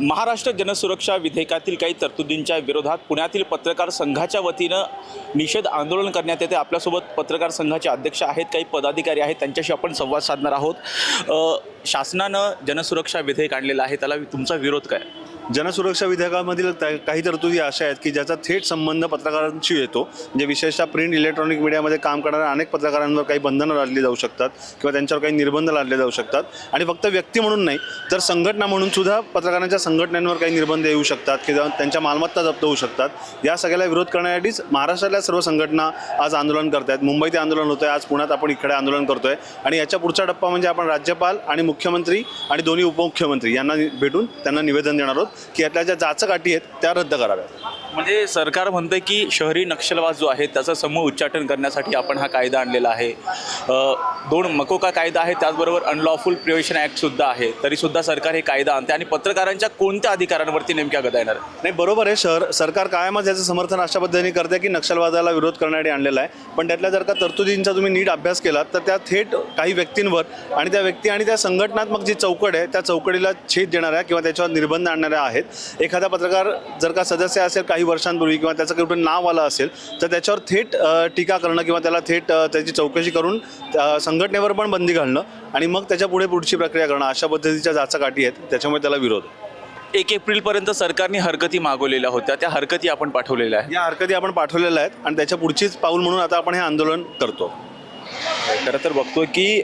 महाराष्ट्र जनसुरक्षा विधेयकातील काही तरतुदींच्या विरोधात पुण्यातील पत्रकार संघाच्या वतीनं निषेध आंदोलन करण्यात येते. आपल्यासोबत पत्रकार संघाचे अध्यक्ष आहेत काही पदाधिकारी आहेत त्यांच्याशी आपण संवाद साधणार आहोत. शासनानं जनसुरक्षा विधेयक आणलेलं आहे त्याला तुमचा विरोध काय? जनसुरक्षा विधेयकामधील त्या- काही तरतुदी अशा आहेत की ज्याचा थेट संबंध पत्रकारांशी येतो म्हणजे विशेषतः प्रिंट इलेक्ट्रॉनिक मीडियामध्ये काम करणाऱ्या अनेक पत्रकारांवर काही बंधनं लादली जाऊ शकतात किंवा त्यांच्यावर काही निर्बंध लादले जाऊ शकतात. आणि फक्त व्यक्ती म्हणून नाही तर संघटना म्हणून सुद्धा पत्रकारांच्या संघटनांवर काही निर्बंध येऊ शकतात किंवा त्यांच्या मालमत्ता जप्त होऊ शकतात. या सगळ्याला विरोध करण्यासाठीच महाराष्ट्रातल्या सर्व संघटना आज आंदोलन करत आहेत मुंबईत आंदोलन होतं आहे आज पुण्यात आपण इकडे आंदोलन करतोय. आणि याच्या पुढचा टप्पा म्हणजे आपण राज्यपाल आणि मुख्यमंत्री आणि दोन्ही उपमुख्यमंत्री यांना भेटून त्यांना निवेदन देणार आहोत की यातल्या ज्या जाचक अटी आहेत त्या रद्द कराव्यात. म्हणजे सरकार म्हणतं की शहरी नक्षलवाद जो आहे त्याचं समूह उच्चाटन करण्यासाठी आपण हा कायदा आणलेला आहे. दोन मकोका कायदा आहे त्याचबरोबर अनलॉफुल प्रिव्हेशन ॲक्टसुद्धा आहे. तरीसुद्धा सरकार हे कायदा आणते आणि पत्रकारांच्या कोणत्या अधिकारांवरती नेमक्या गदा येणार? नाही बरोबर आहे शहर सरकार कायमच याचं समर्थन अशा पद्धतीने करते की नक्षलवादाला विरोध करण्यासाठी आणलेला आहे. पण त्यातल्या जर का तरतुदींचा तुम्ही नीट अभ्यास केला तर त्या थेट काही व्यक्तींवर आणि त्या व्यक्ती आणि त्या संघटनात्मक जी चौकड आहे त्या चौकडीला छेद देणाऱ्या किंवा त्याच्यावर निर्बंध आणणाऱ्या आहेत. एखादा पत्रकार जर का सदस्य असेल काही वर्षांपूर्वी किंवा त्याचं कुठं नाव आलं असेल तर त्याच्यावर थेट टीका करणं किंवा त्याला थेट त्याची चौकशी करून संघटनेवर पण बंदी घालणं आणि मग त्याच्या पुढे पुढची प्रक्रिया करणं अशा पद्धतीच्या जाचा गाठी आहेत. त्याच्यामुळे त्याला विरोध. एक एप्रिलपर्यंत सरकारने हरकती मागवलेल्या होत्या. त्या हरकती आपण पाठवलेल्या आहेत. या हरकती आपण पाठवलेल्या आहेत आणि त्याच्या पुढचीच पाऊल म्हणून आता आपण हे आंदोलन करतो. खरं तर बघतो की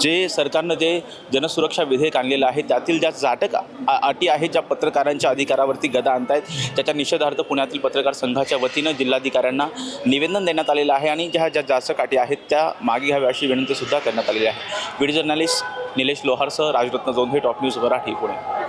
जे सरकारनं जे जनसुरक्षा विधेयक आणलेलं आहे त्यातील ज्या जाटक आ- अटी आहेत ज्या पत्रकारांच्या अधिकारावरती गदा आणतायत त्याच्या निषेधार्थ पुण्यातील पत्रकार संघाच्या वतीनं जिल्हाधिकाऱ्यांना निवेदन देण्यात आलेलं आहे आणि ज्या ज्या जाचक अटी आहेत त्या मागे घ्याव्या अशी विनंतीसुद्धा करण्यात आलेली आहे. व्हिडिओ जर्नलिस्ट निलेश लोहारसह राजरत्न जोंधे टॉप न्यूज मराठी पुणे.